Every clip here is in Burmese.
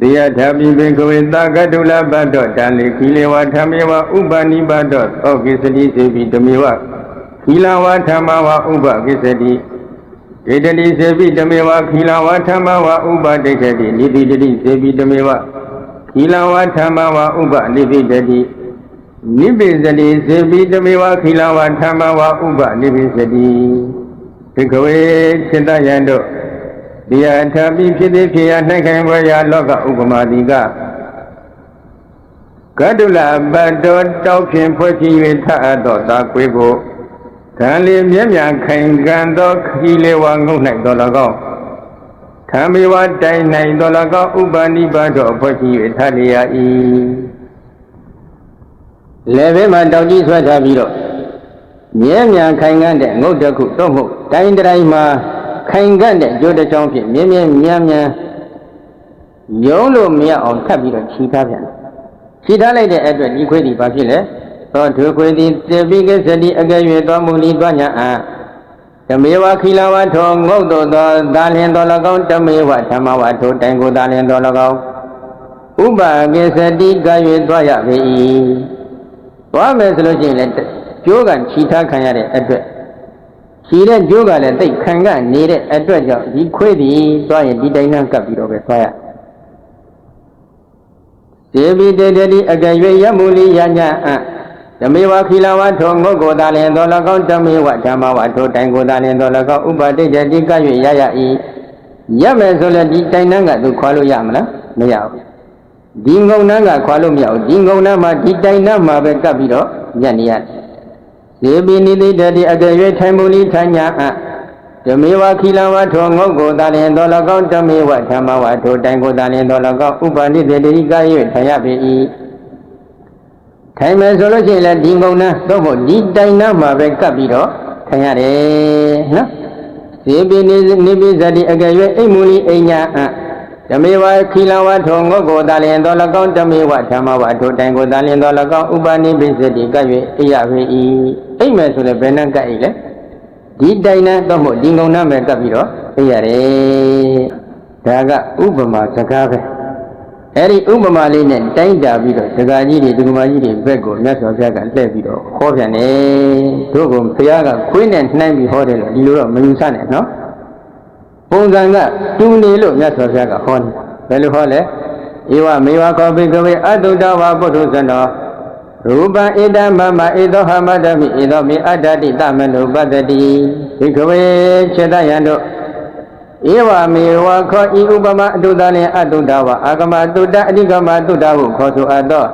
တေယထာပိဘေကဝေတာကတုလဘတ်တော်တန်လေခီလေဝဓမ္မေဝဥပနိဘတ်တော်သောကိစ္စတိစေပိဓမေဝခီလဝဓမ္မဝဥပကိစ္စတိဧတတိစေပိဓမေဝခီလဝဓမ္မဝဥပတိခတိနိတိတတိစေပိဓမေဝခီလဝဓမ္မဝဥပနိတိတတိနိဗ္ဗေစတိစေပိဓမေဝခီလဝဓမ္မဝဥပနိဗ္ဗေစတိဘေကဝေစိတ္တယံတို့ တရားထပြီးဖြစ်သည်ဖြစ်ရာနှိုက်ခိုင်ဘွယ်ရာလောကဥပမာတိကကတုလဘတ်တော်တောက်ဖြင့်ဖွဲ့ချ၍ထအပ်သောသာကွေးကိုဓာလီမြဲမြံခိုင်ကန်သောခီလေးဝါငုံ၌တော်၎င်းခံမေဝတိုင်၌တော်၎င်းဥပနိပါတော်ဖွဲ့ချ၍ထလျာ၏လေဘေးမှာတောက်ကြီးဆွဲထားပြီးတော့မြဲမြံခိုင်ကန်တဲ့ငုတ်တစ်ခုတော့မဟုတ်တိုင်းတိုင်းမှာ ခိုင်ကန့်တဲ့ကြိုးတစ်ချောင်းဖြင့်မြင်းမြင်းမြန်းမြန်းယုံလို့မရအောင်ထပ်ပြီးတော့ခြိထားပြန်တယ်ခြိထားလိုက်တဲ့အတွက်ဒီခွေးဒီဘာဖြစ်လဲသောဒုခွေးသည်တေပိကစတိအကဲ့၍သောမူလီသွားညာအာဓမေဝခိလဝထောငုတ်တော်သောသာလင်တော်၎င်းဓမေဝဓမ္မဝထောတိုင်ကိုသာလင်တော်၎င်းဥပကိစတိက၍သွားရပေ၏သွားမယ်ဆိုလို့ရှိရင်လည်းကျိုးကခြိထားခံရတဲ့အတွက် ခြေတဲ့ကြိုးကလည်းတိတ်ခံကနေတဲ့အတွက်ကြောင့်ဒီခွေးဒီသွားရင်ဒီတိုင်းနှံကပ်ပြီးတော့ပဲသွားရဒေဝီတေတတိအကရွေရမူလီယညာအဓမေဝခိလဝထောငုတ်ကိုသာလင်တော်၎င်းဓမေဝဓမ္မဝထောတိုင်ကိုသာလင်တော်၎င်းဥပတိတတိကရွေရရ၏ရမယ်ဆိုလည်းဒီတိုင်နှံကသူခွာလို့ရမလားမရဘူးဒီငုံနှံကခွာလို့မရဘူးဒီငုံနှံမှာဒီတိုင်နှံမှာပဲကပ်ပြီးတော့ညက်နေရတယ် ဇေပိနိတိတတိအကရွေထိုင်မူလိထညာအဓမေဝခိလဝထောငုတ်ကိုသာလင်တော်၎င်းဓမေဝဓမ္မဝထောတိုင်ကိုသာလင်တော်၎င်းဥပနိတေတိကရွေထိုင်ရပေ၏ထိုင်မယ်ဆိုလို့ရှိရင်လည်းဒီငုံနှံတော့မဟုတ်ဒီတိုင်နှံမှာပဲကပ်ပြီးတော့ထိုင်ရတယ်နော်ဇေပိနိနိပိဇတိအကရွေအိမ်မူလိအိညာအ ဓမေဝခိလဝထောငုတ်ကိုသာလင်တော်၎င်းဓမေဝဓမ္မဝထောတိုင်ကိုသာလင်တော်၎င်းဥပနိပိစတိကရွေအိရပေ၏အိမ်မယ်ဆိုလည်းဘယ်နှကပ်အိလဲဒီတိုင်နဲ့တော့မဟုတ်ဒီငုံနဲ့ပဲကပ်ပြီးတော့အိရတယ်ဒါကဥပမာစကားပဲအဲ့ဒီဥပမာလေးနဲ့တိုင်းတာပြီးတော့ဒကာကြီးတွေဒကမာကြီးတွေဘက်ကိုမြတ်စွာဘုရားကလှည့်ပြီးတော့ဟောပြန်တယ်တို့ကဘုရားကခွေးနဲ့နှိုင်းပြီးဟောတယ်လို့ဒီလိုတော့မယူဆနဲ့နော် ပုံစံကတူနေလို့မြတ်စွာဘုရားကဟောတယ်ဘယ်လိုဟောလဲဧဝမေဝခောပိကဝေအတုတဝါပုထုဇနောရူပံဣဒမမဣသောဟမတမိဣသောမိအတ္တတိသမနုပတ္တိဘိကဝေခြေတယံတို့ဧဝမေဝခောဤဥပမအတုတလင်အတုတဝအာဂမတုတအဓိကမတုတဟုခေါ်ဆိုအပ်သော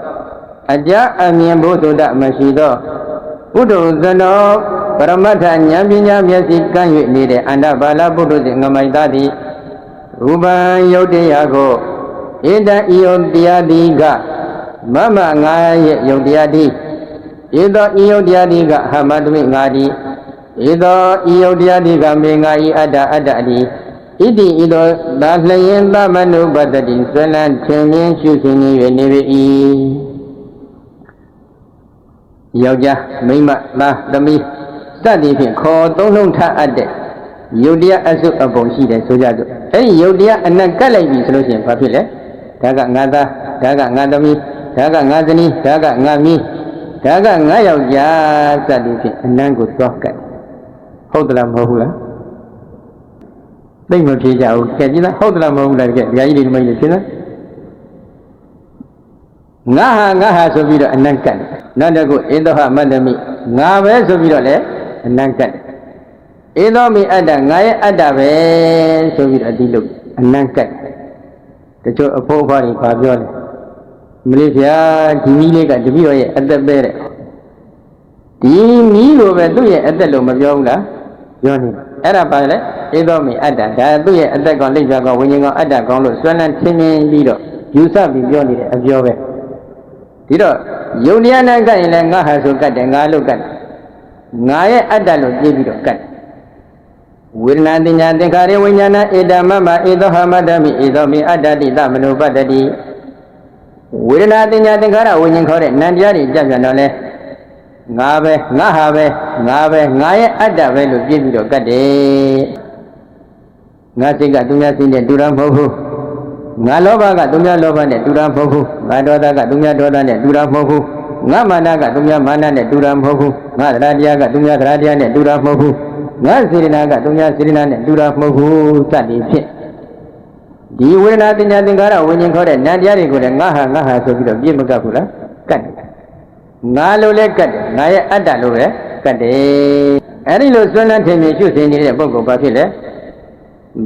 အကြအမြင်ဘုဒ္ဓမရှိသောဘုဒ္ဓဇနော ပရမတ္ထဉာဏ်ပညာမျက်စိကမ်း၍နေတဲ့အန္တဘာလဘုဒ္ဓဇင်ငမိုက်သားသည်ရူပံယုတ်တရားကိုဣဒံဤယုတ်တရားသည်ကမမငါရဲ့ယုတ်တရားတိဧသောဤယုတ်တရားတိကဟမတမိငါတိဧသောဤယုတ်တရားတိကမေငါဤအတ္တအတ္တတိဣတိဤသောသာလျင်သမနုပတ္တိဆွလန်းထင်မြင်ရှုရှင်နေ၍နေပြီယောက်ျားမိန်းမသားသမီး စသည်ဖြင့်ခေါ်သုံးလုံးထအပ်တဲ့ယုတ်တရားအစုအပုံရှိတယ်ဆိုကြစို့အဲဒီယုတ်တရားအနက်ကတ်လိုက်ပြီဆိုလို့ရှိရင်ဘာဖြစ်လဲဒါကငါသားဒါကငါသမီးဒါကငါဇနီးဒါကငါမီးဒါကငါယောက်ျားစသည်ဖြင့်အနန်းကိုသွားကတ်ဟုတ်သလားမဟုတ်ဘူးလားသိမဖြေကြဘူးကြည့်ကြည့်လားဟုတ်သလားမဟုတ်ဘူးလားကြည့်ဒကာကြီးတွေမကြီးဖြေလားငါဟာငါဟာဆိုပြီးတော့အနံ့ကတ်တယ်နောက်တစ်ခုဧသောဟမတ္တမိငါပဲဆိုပြီးတော့လည်း အနံ့ကတ်တယ်ဧသောမိအတ္တငါရဲ့အတ္တပဲဆိုပြီးတော့အတိလို့အနံ့ကတ်တယ်တချို့အဖို့အဖွားတွေဘာပြောလဲမလေးဗျာဒီမီးလေးကတပည့်တော်ရဲ့အသက်ပဲတဲ့ဒီမီးလိုပဲသူ့ရဲ့အသက်လို့မပြောဘူးလားပြောနေအဲ့ဒါပါလေဧသောမိအတ္တဒါသူ့ရဲ့အသက်ကောင်လိပ်ပြကောင်ဝိညာဉ်ကောင်အတ္တကောင်လို့ဆွမ်းလန်းထင်းထင်းပြီးတော့ယူဆပြီးပြောနေတဲ့အပြောပဲဒီတော့ယုံတရားနဲ့ကတ်ရင်လည်းငါဟာဆိုကတ်တယ်ငါလို့ကတ်တယ် ငါရဲ့အတ္တလို့ပြေးပြီးတော့ကတ်တယ်ဝေဒနာတင်ညာသင်္ခါရဝိညာဏဧတမမဧသောဟမတမိဧသောမိအတ္တတိသမနုပတ္တိဝေဒနာတင်ညာသင်္ခါရဝိညာဉ်ခေါ်တဲ့နံတရားတွေကြပြန်တော့လဲငါပဲငါဟာပဲငါပဲငါရဲ့အတ္တပဲလို့ပြည့်ပြီးတော့ကတ်တယ်ငါစိတ်ကသူများစိတ်နဲ့တူတာမဟုတ်ဘူးငါလောဘကသူများလောဘနဲ့တူတာမဟုတ်ဘူးငါဒေါသကသူများဒေါသနဲ့တူတာမဟုတ်ဘူး ငါမာနကသူများမာနနဲ့တူတာမဟုတ်ဘူးငါတရားတရားကသူများတရားတရားနဲ့တူတာမဟုတ်ဘူးငါစေတနာကသူများစေတနာနဲ့တူတာမဟုတ်ဘူးစသည်ဖြင့်ဒီဝေဒနာတင်ညာသင်္ခါရဝิญဉ်ခေါ်တဲ့နတ်တရားတွေကိုလည်းငါဟာငါဟာဆိုပြီးတော့ပြည့်မကပ်ဘူးလားကတ်တယ်ငါလိုလဲကတ်တယ်ငါရဲ့အတ္တလိုပဲကတ်တယ်အဲ့ဒီလိုဆွမ်းလန်းထင်မြင်ရှုစင်နေတဲ့ပုဂ္ဂိုလ်ဘာဖြစ်လဲ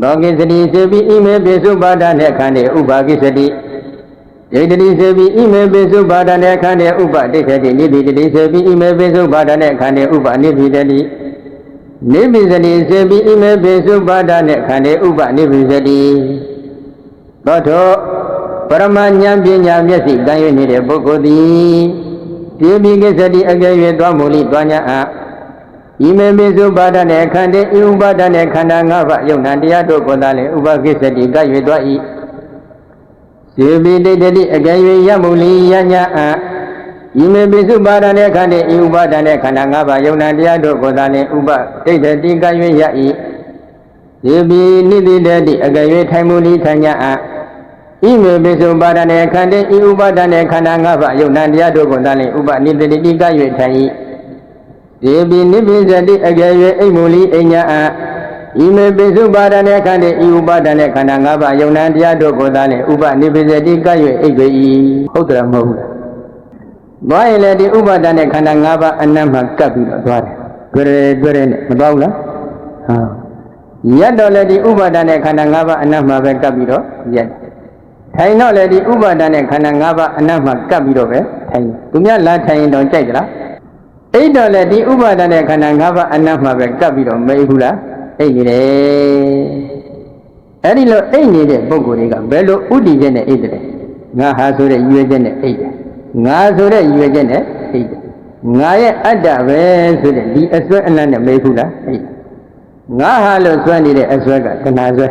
သောကိစ္စတိစေပိဣမေပိစုပါဒနဲ့ခန္ဓေဥပါကိစ္စတိ ဒိဋ္ဌိစေပိဣမေပိစုပါဒနဲ့ခန္ဓေဥပဒိဋ္ဌတိနိဗ္ဗိတိစေပိဣမေပိစုပါဒနဲ့ခန္ဓေဥပနိဗ္ဗိတိနိဗ္ဗိစတိစေပိဣမေပိစုပါဒနဲ့ခန္ဓေဥပနိဗ္ဗိစတိသောထောပရမဉာဏ်ပညာမျက်စိကံရနေတဲ့ပုဂ္ဂိုလ်သည်ဒီပိကိစ္စတိအကယ်၍သွားမူလိသွားညာအားဤမေမေစုပါဒနဲ့ခန္ဓာဤဥပါဒနဲ့ခန္ဓာ၅ပါးယုံနာတရားတို့ကိုသာလေဥပကိစ္စတိက၍သွား၏ စေပိတိတတိအကယ်၍ရမူလိယညာအာဤမေပိစုပါဒနဲ့ခန္ဓာဤဥပါဒနဲ့ခန္ဓာ၅ပါးယုံနာတရားတို့ကိုသာလေဥပတိတတိက၍ရ၏စေပိနိတိတတိအကယ်၍ထိုင်မူလိထိုင်ညာအာဤမေပိစုပါဒနဲ့ခန္ဓာဤဥပါဒနဲ့ခန္ဓာ၅ပါးယုံနာတရားတို့ကိုသာလေဥပနိတိတိက၍ထိုင်၏ဒေပိနိဗ္ဗိဇတိအကယ်၍အိမ်မူလီအညာအာ ဤမေပိစုပါဒနဲ့ခန္ဓာဤဥပါဒနဲ့ခန္ဓာ၅ပါးယုံနာတရားတို့ကိုသာလေဥပနိဗ္ဗိဇတိက၍အိပ်ပေ၏ဟုတ်တယ်မဟုတ်ဘူးလားသွားရင်လည်းဒီဥပါဒနဲ့ခန္ဓာ၅ပါးအနတ်မှာကပ်ပြီးတော့သွားတယ်တွေ့တယ်တွေ့တယ်နဲ့မသွားဘူးလားဟာရက်တော့လည်းဒီဥပါဒနဲ့ခန္ဓာ၅ပါးအနတ်မှာပဲကပ်ပြီးတော့ရက်ထိုင်တော့လည်းဒီဥပါဒနဲ့ခန္ဓာ၅ပါးအနတ်မှာကပ်ပြီးတော့ပဲထိုင်သူများလာထိုင်ရင်တော့ကြိုက်ကြလားအိတ်တော်လည်းဒီဥပါဒနဲ့ခန္ဓာ၅ပါးအနတ်မှာပဲကပ်ပြီးတော့မေးဘူးလား အိတ်နေတယ်အဲ့ဒီလိုအိတ်နေတဲ့ပုံကိုယ်တွေကဘယ်လိုဥတည်ချက်နဲ့အိတ်တယ်ငါဟာဆိုတဲ့ရွေချက်နဲ့အိတ်တယ်ငါဆိုတဲ့ရွေချက်နဲ့အိတ်တယ်ငါရဲ့အတ္တပဲဆိုတဲ့ဒီအစွဲအလန့်နဲ့မေးဘူးလားအိတ်ငါဟာလို့စွဲနေတဲ့အစွဲကတဏှာစွဲ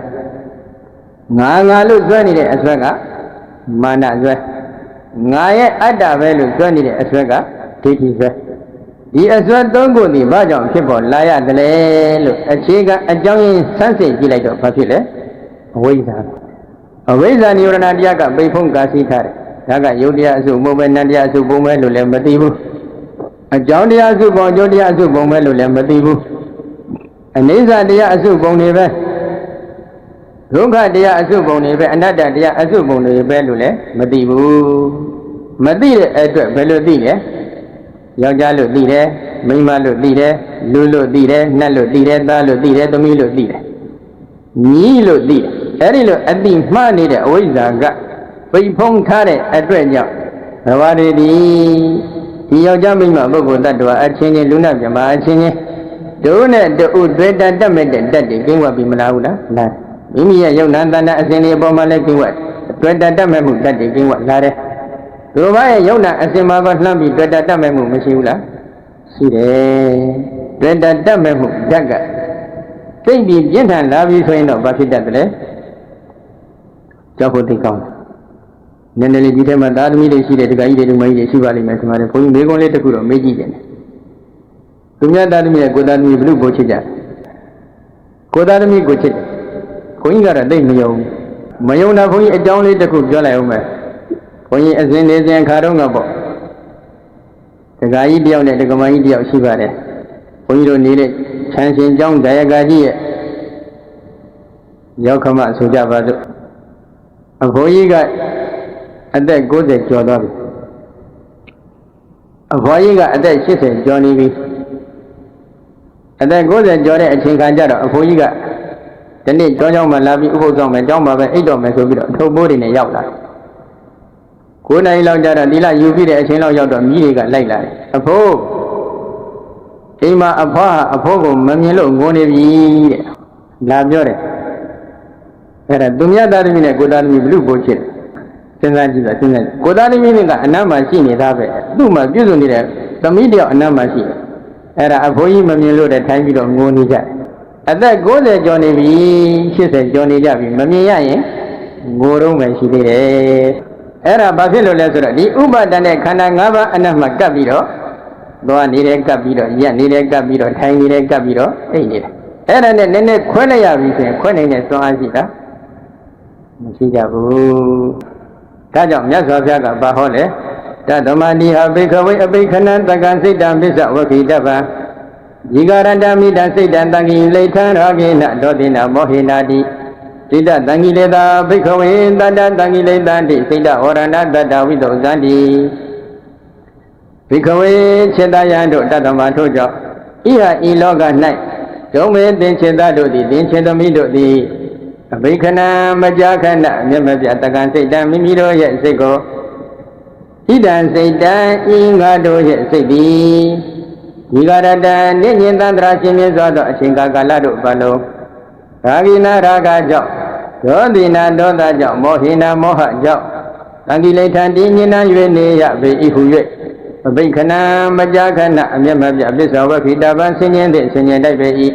ငါငါလို့စွဲနေတဲ့အစွဲကမာနစွဲငါရဲ့အတ္တပဲလို့စွဲနေတဲ့အစွဲကဒိဋ္ဌိစွဲ ဒီအစွဲသုံးခုဒီဘာကြောင့်ဖြစ်ပေါ်လာရတယ်လဲလို့အခြေခံအကြောင်းရင်းဆန်းစစ်ကြည့်လိုက်တော့ဘာဖြစ်လဲအဝိဇ္ဇာအဝိဇ္ဇာနိရောဓတရားကပိတ်ဖုံးကာစီထားတယ်ဒါကယုတ်တရားအစုမဟုတ်ပဲနတ်တရားအစုပုံပဲလို့လည်းမသိဘူးအကြောင်းတရားအစုပုံအကျိုးတရားအစုပုံပဲလို့လည်းမသိဘူးအနိစ္စတရားအစုပုံတွေပဲဒုက္ခတရားအစုပုံတွေပဲအနတ္တတရားအစုပုံတွေပဲလို့လည်းမသိဘူးမသိတဲ့အတွက်ဘယ်လိုသိလဲ ယောက်ျားလို့သိတယ်မိန်းမလို့သိတယ်လူလို့သိတယ်နတ်လို့သိတယ်သားလို့သိတယ်သမီးလို့သိတယ်ညီလို့သိတယ်အဲ့ဒီလိုအတိမှားနေတဲ့အဝိဇ္ဇာကပိတ်ဖုံးထားတဲ့အတွက်ကြောင့်ဘဝတွေဒီဒီယောက်ျားမိန်းမပုဂ္ဂိုလ်တ attva အချင်းချင်းလူနာမြမအချင်းချင်းတို့နဲ့တူတွေ့တတ်တတ်မဲ့တဲ့တက်တွေကင်းဝပြီမလားဘူးလားလားမိမိရဲ့ယုံနာတဏ္ဍအစဉ်တွေအပေါ်မှာလည်းကင်းဝတွေ့တတ်တတ်မဲ့မှုတက်တွေကင်းဝလာတယ် သူဘာရဲ့ယုံနာအစဉ်မှာကလှမ်းပြီးတွေ့တတ်တတ်မဲ့မှုမရှိဘူးလားရှိတယ်တွေ့တတ်တတ်မဲ့မှုဓာတ်ကသိပြီးပြင်းထန်လာပြီဆိုရင်တော့ဘာဖြစ်တတ်တယ်လဲကြောက်ဖို့သိကောင်းတယ်နည်းနည်းလေးဒီထဲမှာသာသမီတွေရှိတယ်ဒကာကြီးတွေဒကာကြီးတွေရှိပါလိမ့်မယ်ဆိုမှလည်းဘုန်းကြီးမေကွန်းလေးတစ်ခုတော့မေးကြည့်တယ်သူများသာသမီနဲ့ကိုသာသမီဘလို့ဘိုးချစ်ကြကိုသာသမီကိုချစ်တယ်ဘုန်းကြီးကတော့သိမယုံမယုံတာဘုန်းကြီးအကြောင်းလေးတစ်ခုပြောလိုက်အောင်မယ် ဘုန်းကြီးအစဉ်နေစဉ်ခါတော့ကပေါ့ဒကာကြီးတယောက်နဲ့ဒကမကြီးတယောက်ရှိပါတယ်ဘုန်းကြီးတို့နေတဲ့ချမ်းရှင်ကျောင်းဒါယကာကြီးရဲ့ရောက်ခမဆိုကြပါစို့အဖိုးကြီးကအသက်60ကျော်သွားပြီအဖွားကြီးကအသက်80ကျော်နေပြီအသက်90ကျော်တဲ့အချိန်ခါကျတော့အဖိုးကြီးကဒီနေ့ကျောင်းကျောင်းမှာလာပြီးဥပုသ်ဆောင်မယ်ကျောင်းမှာပဲအိတ်တော်မယ်ဆိုပြီးတော့အထုပ်ပိုးတွေနဲ့ရောက်လာတယ် 9နိုင်လောက်ကြတော့ဒီလယူပြီးတဲ့အချိန်လောက်ရောက်တော့မိတွေကလိုက်လာတယ်အဖိုးအိမ်မှာအဖွားအဖိုးကိုမမြင်လို့ငိုနေပြီတဲ့လာပြောတယ်အဲ့ဒါသူမြတ်သားသမီးနဲ့ကိုသားသမီးဘလူပို့ချစ်စဉ်းစားကြည့်တာစဉ်းစားကိုသားသမီးကအနတ်မှာရှိနေတာပဲသူ့မှာပြုစုနေတဲ့သမီးတယောက်အနတ်မှာရှိတယ်အဲ့ဒါအဖိုးကြီးမမြင်လို့တဲ့ထိုင်းပြီးတော့ငိုနေကြတယ်အသက်60ကျော်နေပြီ80ကျော်နေကြပြီမမြင်ရရင်ငိုတော့မယ်ရှိသေးတယ် အဲ့ဒါဘာဖြစ်လို့လဲဆိုတော့ဒီဥပါဒณะခန္ဓာ၅ပါးအနတ်မှာကပ်ပြီးတော့သွားနေတယ်ကပ်ပြီးတော့ရက်နေတယ်ကပ်ပြီးတော့ထိုင်နေတယ်ကပ်ပြီးတော့အိတ်နေတယ်အဲ့ဒါနဲ့နည်းနည်းခွဲလိုက်ရပြီဆိုရင်ခွဲနိုင်တဲ့စွမ်းအားရှိတာမရှိကြဘူးဒါကြောင့်မြတ်စွာဘုရားကဘာဟောလဲတသမတိဟဘိခဝေအဘိခဏံတက္ကံစိတ်တံပစ္စဝခိတပံဒီကာရတမိတစိတ်တံတံကိလိထံရာဂိနဒောတိနမောဟိနာတိ စိတ္တတံကိလေသာဘိခဝေတတ္တတံကိလေသာတိစိတ္တဩရဏတတ္တဝိသုဇန္တိဘိခဝေခြေတယံတို့တတ္တမထို့ကြောင့်ဤဟာဤလောက၌ဒုံမေသင်္ချေတတို့သည်သင်္ချေသမီးတို့သည်အဘိခဏံမကြာခဏအမျက်မပြတ်တက္ကံစိတ်တံမိမိတို့ရဲ့စိတ်ကိုဣဒံစိတ်တံဤငါတို့ရဲ့စိတ်သည်ဒီကရတံနိညင်တန္တရာရှင်မြတ်စွာသောအချိန်ကာလတို့ဘလုံးရာဂိနာရာဂကြောင့် ဒေါသီနာဒေါသကြောင့်မောဟိနာမောဟကြောင့်တံကိလေထံတည်ညင်နှံ၍နေရပေ၏ဟု၍အဘိခဏံမကြာခဏအမျက်မပြတ်ပစ္စောဝခိတပံဆင်ញင်သည့်ဆင်ញင်တိုက်ပေ၏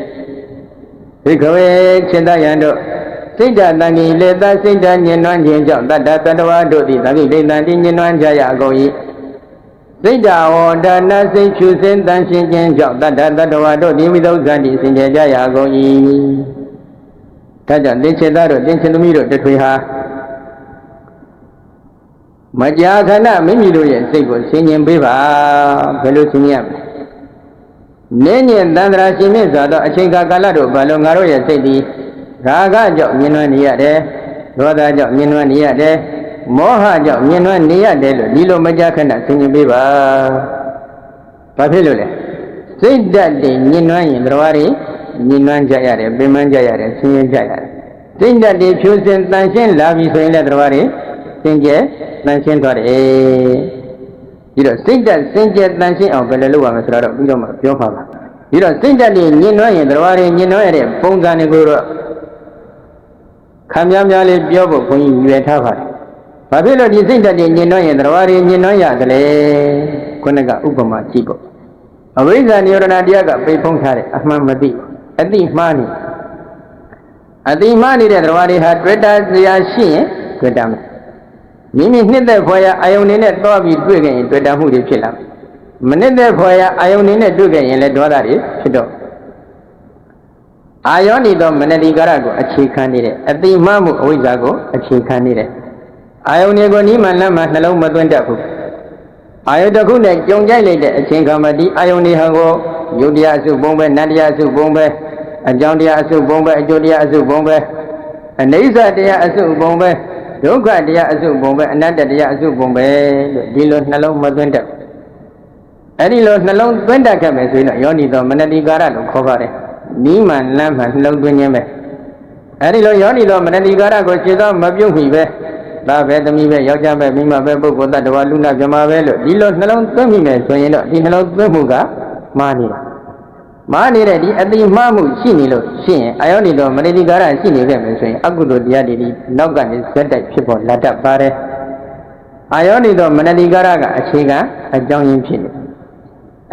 ဘိခဝေခြေတယံတို့စိတ်ဓာတန်ကြီးလေသစိတ်ဓာညင်နွမ်းခြင်းကြောင့်တတ္တတတ္တဝါတို့သည်တန်ကြီးလေတန်တိညင်နွမ်းကြရအကုန်၏စိတ်ဓာဝေါဒါနစိတ်ဖြူစင်တန်ရှင်းခြင်းကြောင့်တတ္တတတ္တဝါတို့သည်ဝိသုဇ္ဇတိစင်ကြယ်ကြရအကုန်၏ ဒါကြောင့်သင်္ချေသားတို့သင်္ချေသမီးတို့တထွေဟာမကြာခဏမိမိတို့ရဲ့စိတ်ကိုဆင်ញင်ပေးပါဘယ်လိုဆင်ញင်ရမလဲနင်းညင်တန္တရာရှင်မြင့်စွာသောအချိန်ကာလတို့ဘာလို့ငါတို့ရဲ့စိတ်သည်ရာဂကြောင့်မြင်နွမ်းနေရတယ်ဒေါသကြောင့်မြင်နွမ်းနေရတယ်မောဟကြောင့်မြင်နွမ်းနေရတယ်လို့ဒီလိုမကြာခဏဆင်ញင်ပေးပါဘာဖြစ်လို့လဲစိတ်ဓာတ်တွေမြင်နွမ်းရင်တရားတွေ မြင်နွမ်းကြရတယ်ပင်ပန်းကြရတယ်ဆင်းရဲကြရတယ်စိတ်ဓာတ်တွေဖြိုးစင်တန်ရှင်းလာပြီဆိုရင်လည်းတရားတွေစင်ကြယ်တန်ရှင်းသွားတယ်ပြီးတော့စိတ်ဓာတ်စင်ကြယ်တန်ရှင်းအောင်ဘယ်လိုလုပ်ရမလဲဆိုတော့ပြီးတော့မှပြောပါပါပြီးတော့စိတ်ဓာတ်တွေညင်နွမ်းရင်တရားတွေညင်နွမ်းရတဲ့ပုံစံတွေကိုတော့ခံများများလေးပြောဖို့ဘုန်းကြီးရွယ်ထားပါတယ်။ဘာဖြစ်လို့ဒီစိတ်ဓာတ်တွေညင်နွမ်းရင်တရားတွေညင်နွမ်းရတယ်လဲ။ခုနကဥပမာကြည့်ပေါ့။အဝိဇ္ဇာနိရောဓတရားကပိတ်ဖုံးထားတယ်အမှန်မသိ အတိမှားနေအတိမှားနေတဲ့တရားတွေဟာတွေ့တာစရာရှိရင်တွေ့တာမယ်။မိမိနှစ်သက်ဖွယ်ရာအာယုန်နေနဲ့တော့ပြီးတွေ့ခဲ့ရင်တွေ့တာမှုတွေဖြစ်လာမယ်။မနစ်သက်ဖွယ်ရာအာယုန်နေနဲ့တွေ့ခဲ့ရင်လည်းဒေါသတွေဖြစ်တော့အာယောနိသောမနတိကာရကိုအခြေခံနေတဲ့အတိမမှုအဝိဇ္ဇာကိုအခြေခံနေတဲ့အာယုန်တွေကိုနိမန်လမ်းမှာနှလုံးမသွင်းတတ်ဘူး အာယုန်တစ်ခုနဲ့ကြုံကြိုက်လိုက်တဲ့အချိန်ခါမှာဒီအာယုန်တွေဟာကိုယုတ်တရားအစုပုံပဲနတ္တရားအစုပုံပဲအကြောင်းတရားအစုပုံပဲအကျိုးတရားအစုပုံပဲအနိစ္စတရားအစုပုံပဲဒုက္ခတရားအစုပုံပဲအနတ္တတရားအစုပုံပဲလို့ဒီလိုနှလုံးမသွင်းတတ်အဲ့ဒီလိုနှလုံးသွင်းတတ်ခဲ့မယ်ဆိုရင်တော့ယောနိသောမနတိကာရလို့ခေါ်ပါတယ်နီးမှန်လမ်းမှနှလုံးသွင်းခြင်းပဲအဲဒီလိုယောနီသောမနတိကာရကိုရှင်းသောမပြုတ်မိပဲ ဒါပဲသမီးပဲယောက်ျားပဲမိမပဲပုဂ္ဂိုလ်တ attva လူနာမြမပဲလို့ဒီလိုနှလုံးသွင်းမိမယ်ဆိုရင်တော့ဒီနှလုံးသွင်းမှုကမှားနေတာမှားနေတဲ့ဒီအတိမှားမှုရှိနေလို့ရှိရင်အယောနီသောမနတိကာရရှိနေခဲ့မယ်ဆိုရင်အကုသိုလ်တရားတွေဒီနောက်ကနေဇက်တိုက်ဖြစ်ပေါ်လာတတ်ပါတယ်အာယောနိသောမနတိကာရကအခြေခံအကြောင်းရင်းဖြစ်နေ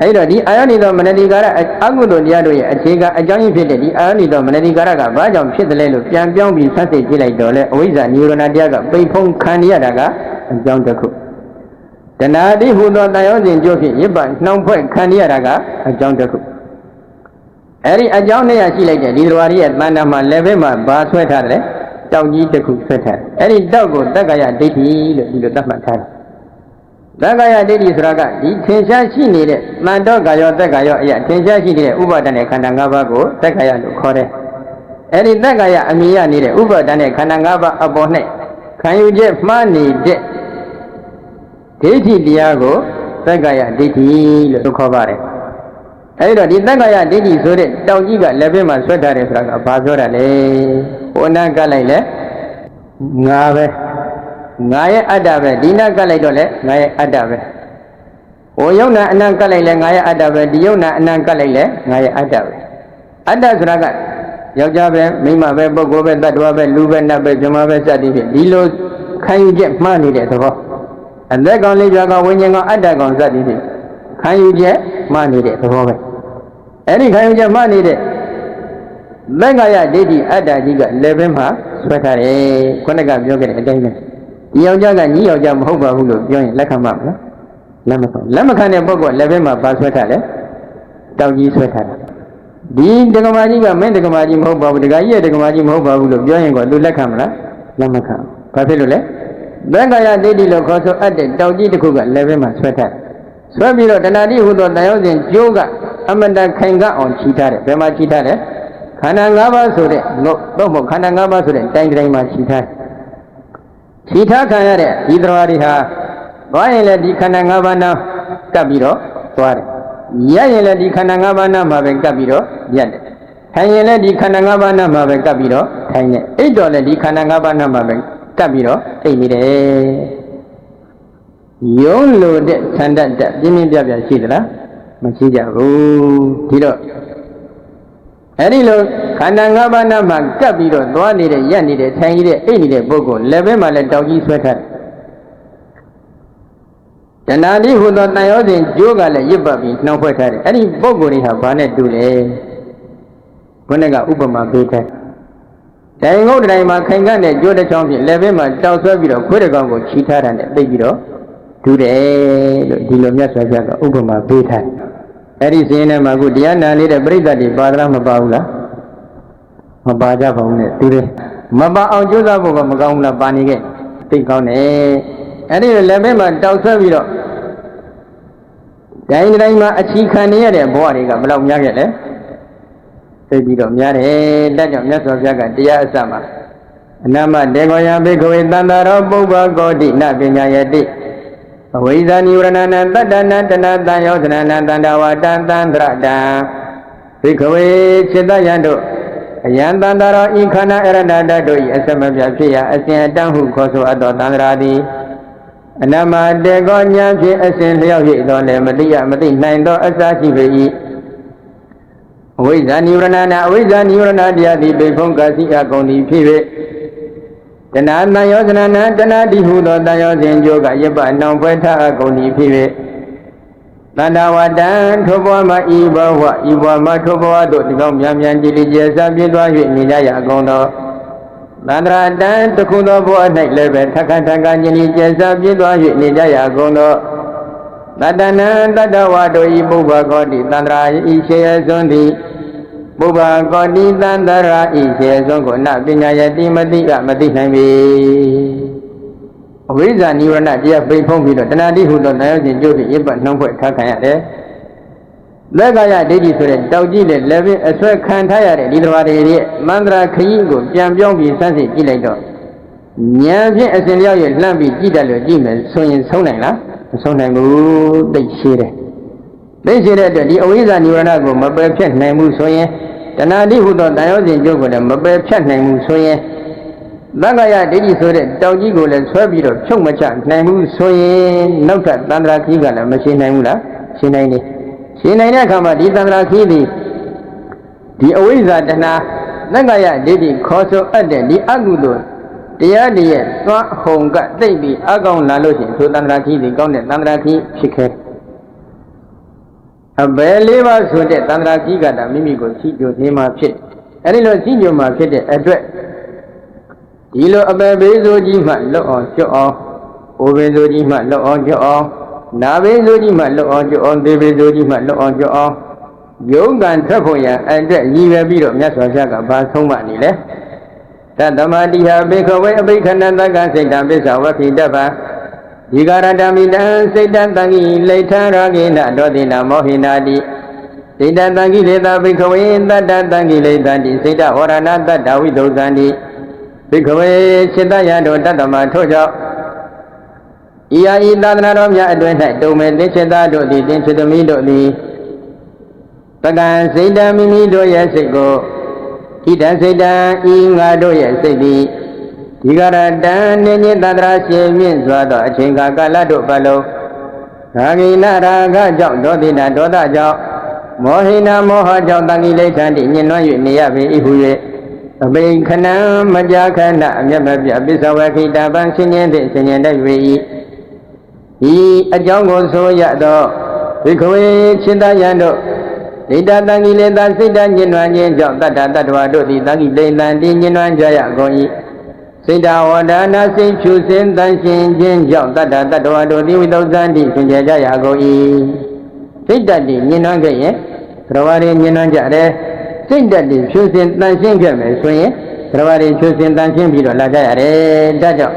အဲဒီတော့ဒီအာယောနိသောမနတိကာရအကုသိုလ်တရားတို့ရဲ့အခြေခံအကြောင်းရင်းဖြစ်တဲ့ဒီအာယောနိသောမနတိကာရကဘာကြောင့်ဖြစ်တယ်လဲလို့ပြန်ပြောင်းပြီးဆက်စစ်ကြည့်လိုက်တော့လေအဝိဇ္ဇာနိရောဓတရားကပိတ်ဖုံးခံရတာကအကြောင်းတစ်ခုတဏှာတိဟူသောတန်ရောစဉ်ကျိုးဖြင့်ရစ်ပနှောင်ဖွဲ့ခံရတာကအကြောင်းတစ်ခုအဲဒီအကြောင်းနဲ့ရရှိလိုက်တဲ့ဒီတော်ရီရဲ့တဏ္ဍာမှာလည်းပဲမှာဘာဆွဲထားတယ်လဲတောက်ကြီးတစ်ခုဆွဲထားတယ်အဲဒီတောက်ကိုတက္ကရာဒိဋ္ဌိလို့ဒီလိုသတ်မှတ်ထားတယ် သက္ကာယဒိဋ္ဌိဆိုတာကဒီထင်ရှားရှိနေတဲ့မန္တောကာယောသက္ကာယောအရာထင်ရှားရှိနေတဲ့ဥပါဒဏ်နဲ့ခန္ဓာ၅ပါးကိုသက္ကာယလို့ခေါ်တယ်။အဲဒီသက္ကာယအမြင်ရနေတဲ့ဥပါဒဏ်နဲ့ခန္ဓာ၅ပါးအပေါ်၌ခံယူချက်မှားနေတဲ့ဒိဋ္ဌိတရားကိုသက္ကာယဒိဋ္ဌိလို့ခေါ်ပါတယ်။အဲဒီတော့ဒီသက္ကာယဒိဋ္ဌိဆိုတဲ့တောင်ကြီးကလက်ဘက်မှာဆွဲထားတယ်ဆိုတာကဘာပြောတာလဲ။ဟိုအနာကလိုက်လဲငါပဲ။ ငါရဲ့အတ္တပဲဒီနာကတ်လိုက်တော့လေငါရဲ့အတ္တပဲဟိုယုံနာအနံကတ်လိုက်လဲငါရဲ့အတ္တပဲဒီယုံနာအနံကတ်လိုက်လဲငါရဲ့အတ္တပဲအတ္တဆိုတာကယောက်ျားပဲမိန်းမပဲပုဂ္ဂိုလ်ပဲတ attva ပဲလူပဲနတ်ပဲဇမပဲစသည်ဖြင့်ဒီလိုခံယူချက်မှားနေတဲ့သဘောအသက်ကောင်လေးပြာကောင်ဝိညာဉ်ကောင်အတ္တကောင်စသည်ဖြင့်ခံယူချက်မှားနေတဲ့သဘောပဲအဲ့ဒီခံယူချက်မှားနေတဲ့သက္ကာယဒိဋ္ဌိအတ္တကြီးကလည်းပဲမှဆွဲထားတယ်ခုနကပြောခဲ့တဲ့အတိုင်းပဲ ဒီယောက်ျားကညီယောက်ျားမဟုတ်ပါဘူးလို့ပြောရင်လက်ခံမှာမလားလက်မခံလက်မခံတဲ့ပုဂ္ဂိုလ်လည်းပဲမှာပါဆွဲထားတယ်တောက်ကြီးဆွဲထားတယ်ဒီဒကမာကြီးကမင်းဒကမာကြီးမဟုတ်ပါဘူးဒကာကြီးရဲ့ဒကမာကြီးမဟုတ်ပါဘူးလို့ပြောရင်ကောသူလက်ခံမလားလက်မခံဘာဖြစ်လို့လဲသက္ကာယဒိဋ္ဌိလို့ခေါ်ဆိုအပ်တဲ့တောက်ကြီးတစ်ခုကလည်းပဲမှဆွဲထားတယ်ဆွဲပြီးတော့တဏှာတိဟူသောတန်ရုံးစဉ်ကျိုးကအမတန်ခိုင်ကအောင်ခြိထားတယ်ဘယ်မှာခြိထားတယ်ခန္ဓာ၅ပါးဆိုတဲ့လို့တော့မဟုတ်ခန္ဓာ၅ပါးဆိုတဲ့တိုင်းတိုင်းမှာခြိထားတယ် ခြိထားခံရတဲ့ဒီသရဝါတွေဟာသွားရင်လည်းဒီခန္ဓာ၅ပါးနာကပ်ပြီးတော့သွားတယ်ရရင်လည်းဒီခန္ဓာ၅ပါးနာမှာပဲကပ်ပြီးတော့ရက်တယ်ထိုင်ရင်လည်းဒီခန္ဓာ၅ပါးနာမှာပဲကပ်ပြီးတော့ထိုင်တယ်အိတ်တော်လည်းဒီခန္ဓာ၅ပါးနာမှာပဲကပ်ပြီးတော့အိတ်နေတယ်ယုံလို့တဲ့ဆန္ဒတက်ပြင်းပြင်းပြပြရှိသလားမရှိကြဘူးဒီတော့ အဲ့ဒီလိုခန္ဓာ၅ပါးနာမှာကပ်ပြီးတော့သွားနေတဲ့ရက်နေတဲ့ထိုင်နေတဲ့အိတ်နေတဲ့ပုဂ္ဂိုလ်လည်းပဲမှလည်းတောက်ကြီးဆွဲထားတယ်တဏှာတိဟူသောတန်ရောစဉ်ကျိုးကလည်းရစ်ပတ်ပြီးနှောင်ဖွဲ့ထားတယ်အဲ့ဒီပုဂ္ဂိုလ်တွေဟာဘာနဲ့တူလဲဘုန်းကဥပမာပေးထားတိုင်ငုတ်တိုင်မှာခိုင်ကန့်တဲ့ကျိုးတစ်ချောင်းဖြင့်လည်းပဲမှတောက်ဆွဲပြီးတော့ခွေးတစ်ကောင်ကိုခြိထားတာနဲ့သိပြီးတော့ဒူးတယ်လို့ဒီလိုမြတ်စွာဘုရားကဥပမာပေးထားတယ် အဲ့ဒီစင်းထဲမှာခုတရားနာလေးတဲ့ပြိဿတွေပါသလားမပါဘူးလားမပါကြပါဘူးနဲ့တူတယ်မပါအောင်ကြိုးစားဖို့ကမကောင်းဘူးလားပါနေခဲ့သိကောင်းတယ်အဲ့ဒီလည်းပဲမှတောက်ဆွဲပြီးတော့တိုင်းတိုင်းမှာအချီခံနေရတဲ့ဘဝတွေကဘယ်လောက်များခဲ့လဲသိပြီးတော့များတယ်တတ်ကြောင့်မြတ်စွာဘုရားကတရားအစမှာအနမတေကောယဘေကဝေတန္တရောပုဗ္ဗကောတိနပညာယတိ အဝိဇ္ဇာနိဝရဏနံတတ္တနတနာတံယောဇနနံတန္တဝတံတန္တရတံဘေကဝေจิตယံတို့အယံတန္တရောဤခန္ဓာအရဏတတို့ဤအစမပြဖြစ်ရာအစဉ်အတန်းဟုခေါ်ဆိုအပ်သောတန္တရာသည်အနမတေကောညာဖြင့်အစဉ်လျောက်၍သောလည်းမတိယမသိနိုင်သောအစရှိပေ၏အဝိဇ္ဇာနိဝရဏနာအဝိဇ္ဇာနိဝရဏတရားသည်ဘေဖုံကာစီအကုန်သည်ဖြစ်၍ တဏှာတန်ယောဇနနာတဏှာတိဟုသောတန်ယောစဉ်ကြိုးကယပနှောင်ပွဲထအကုန်သည်ဖြစ်၍တန္တဝတံထိုဘဝမှာဤဘဝဤဘဝမှာထိုဘဝတို့ဒီကောင်မြန်မြန်ကြည်လည်ကျဆပြည့်သွား၍နေကြရအကုန်သောသန္တရာတံတခုသောဘဝ၌လည်းပဲထခထခကြည်လည်ကျဆပြည့်သွား၍နေကြရအကုန်သောတတနံတတဝတို့ဤပုဗ္ဗကောတိသန္တရာဤရှေယစွန်းသည် ပုဗ္ဗကောတိသန္တရာဤရှေယစွန်းကိုနပညာယတိမတိကမသိနိုင်ပေအဝိဇ္ဇာနိဝရဏတရားပိတ်ဖုံးပြီးတော့တဏှာတိဟုသောတရားရှင်ကျိုးဖြင့်ရပတ်နှုံးဖွဲ့ထားခံရတယ်လက်ကရဒိဋ္ဌိဆိုတဲ့တောက်ကြည့်တဲ့လည်းပဲအဆွဲခံထားရတဲ့ဒီတော်တွေရဲ့မန္တရာခရီးကိုပြန်ပြောင်းပြီးစမ်းစစ်ကြည့်လိုက်တော့ဉာဏ်ဖြင့်အစဉ်လျောက်ရလှမ်းပြီးကြည့်တယ်လို့ကြည့်မယ်ဆိုရင်ဆုံးနိုင်လားမဆုံးနိုင်ဘူးသိရှိတယ် သိရှိတဲ့အတွက်ဒီအဝိဇ္ဇာနိဝရဏကိုမပယ်ဖြတ်နိုင်ဘူးဆိုရင်တဏှာတိဟုသောတန်ရောစဉ်ကျုပ်ကိုလည်းမပယ်ဖြတ်နိုင်ဘူးဆိုရင်သက္ကယဒိဋ္ဌိဆိုတဲ့တောင်ကြီးကိုလည်းဆွဲပြီးတော့ဖြုတ်မချနိုင်ဘူးဆိုရင်နောက်ထပ်သန္တရာခီးကလည်းမရှင်းနိုင်ဘူးလားရှင်းနိုင်တယ်ရှင်းနိုင်တဲ့အခါမှာဒီသန္တရာခီးသည်ဒီအဝိဇ္ဇာတဏှာသက္ကယဒိဋ္ဌိခေါ်ဆိုအပ်တဲ့ဒီအကုသိုလ်တရားတည်းရဲ့သွားဟုန်ကတိတ်ပြီးအကောင်လာလို့ရှိရင်ထိုသန္တရာခီးသည်ကောင်းတဲ့သန္တရာခီးဖြစ်ခဲ့ အဘယ်လေးပါးဆိုတဲ့သန္တရာခီးကတာမိမိကိုရှိကြနေမှာဖြစ်အဲဒီလိုရှိကြမှာဖြစ်တဲ့အတွက်ဒီလိုအပယ်ဘေးဆိုကြီးမှလွတ်အောင်ကျွတ်အောင်အိုဘေးဆိုကြီးမှလွတ်အောင်ကျွတ်အောင်နာဘေးဆိုကြီးမှလွတ်အောင်ကျွတ်အောင်သေဘေးဆိုကြီးမှလွတ်အောင်ကျွတ်အောင်ယုံကံထွက်ဖို့ရန်အတွက်ရည်ရွယ်ပြီးတော့မြတ်စွာဘုရားကဘာဆုံးမနေလဲသတ္တမတိဟဘေခဝေအဘိခဏတကစိတ်တံပစ္ဆဝခိတပံ ဒီကာရတမိတံစိတ်တံတံကိလိဋ္ဌာရာကိနဒောတိနာမောဟိနာတိစိတ်တံတံကိလေသာဘိခဝေတတ္တတံကိလေသာတိစိတ်တဝရဏတတ္တဝိဒုသံတိဘိခဝေစိတ္တယတောတတ္တမထို့ကြောင့်ဤယာဤသာသနာတော်များအတွင်၌တုံမဲ့သင်္ချတာတို့သည်သင်္ချသမီးတို့သည်ပကံစိတ်တံမိမိတို့ရဲ့စိတ်ကိုဣဒံစိတ်တံဤငါတို့ရဲ့စိတ်သည် ဒီကရတံနိညတတရာရှင်မြင့်စွာသောအချိန်ကာကာလတို့ဘလုံးရာဂိနရာဂကြောင့်ဒေါတိနာဒေါသကြောင့်မောဟိနာမောဟကြောင့်တန်ကိလေသံတိညှဉ်းနှွမ်း၍နေရပေ၏ဟု၍အဘိခဏံမကြခဏအမျက်မပြပိစ္ဆဝခိတပံဆင်းရဲသည့်ဆင်းရဲတတ်၍ဤဤအကြောင်းကိုဆိုရသောဘိခဝေจิตယံတို့ဒိဋ္ဌတံကိလေသာစိတ်တညှဉ်းနှွမ်းခြင်းကြောင့်တတ္တတ္တဝါတို့သည်တံကိလေသံတည်ညှဉ်းနှွမ်းကြရကုန်၏ စိတ်တဝဒနာစိတ်ဖြူစင်တန်ရှင်ခြင်းကြောင့်တတ္တတ္တဝတို့သီဝိတ္တဇန်တိသင်ကြကြရကုန်၏စိတ်တတ္တိမြင်နှံခဲ့ရင်သရဝရမြင်နှံကြတယ်စိတ်တတ္တိဖြူစင်တန်ရှင်းခဲ့မယ်ဆိုရင်သရဝရဖြူစင်တန်ရှင်းပြီးတော့လာကြရတယ်ဒါကြောင့်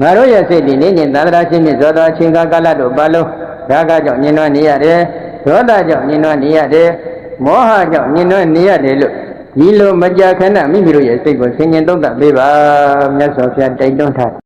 ငါတို့ရဲ့စိတ်ဒီနေ့ညင်သန္တရာရှင်မြတ်သောသောအချိန်ကာကာလတို့ပါလုံးဒါကကြောင့်မြင်နှံနေရတယ်ဒေါသကြောင့်မြင်နှံနေရတယ်မောဟကြောင့်မြင်နှံနေရတယ်လို့ ဒီလိုမကြခဏမိမိတို့ရဲ့စိတ်ကိုဆင်ခြင်သုံးသပ်ပေးပါမြတ်စွာဘုရားတိုက်တွန်းထား